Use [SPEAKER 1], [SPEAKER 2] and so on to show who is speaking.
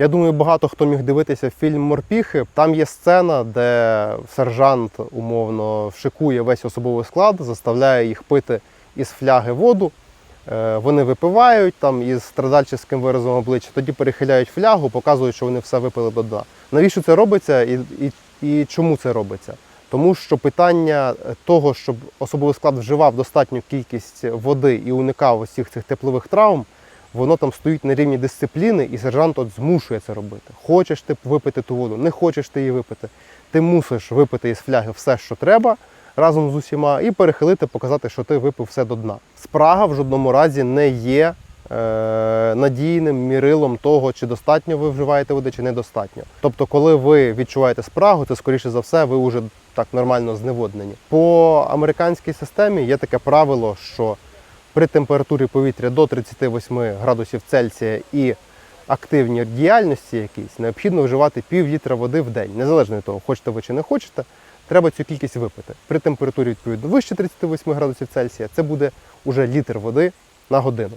[SPEAKER 1] Я думаю, багато хто міг дивитися фільм Морпіхи. Там є сцена, де сержант умовно шикує весь особовий склад, заставляє їх пити із фляги воду. Е, Вони випивають там із страдальческим виразом обличчя, тоді перехиляють флягу, показують, що вони все випили до дна. Навіщо це робиться і, і, і чому це робиться? Тому що питання того, щоб особовий склад вживав достатню кількість води і уникав усіх цих теплових травм, воно там стоїть на рівні дисципліни, і сержант от змушує це робити. Хочеш ти випити ту воду, не хочеш ти її випити. Ти мусиш випити із фляги все, що треба, разом з усіма, і перехилити, показати, що ти випив все до дна. Спрага в жодному разі не є е, надійним мірилом того, чи достатньо ви вживаєте води, чи недостатньо. Тобто, коли ви відчуваєте спрагу, це скоріше за все, ви вже так нормально зневоднені. По американській системі є таке правило, що при температурі повітря до 38 градусів Цельсія і активній діяльності якійсь необхідно вживати пів літра води в день, незалежно від того, хочете ви чи не хочете, треба цю кількість випити. При температурі відповідно вище 38 градусів Цельсія це буде уже літр води на годину.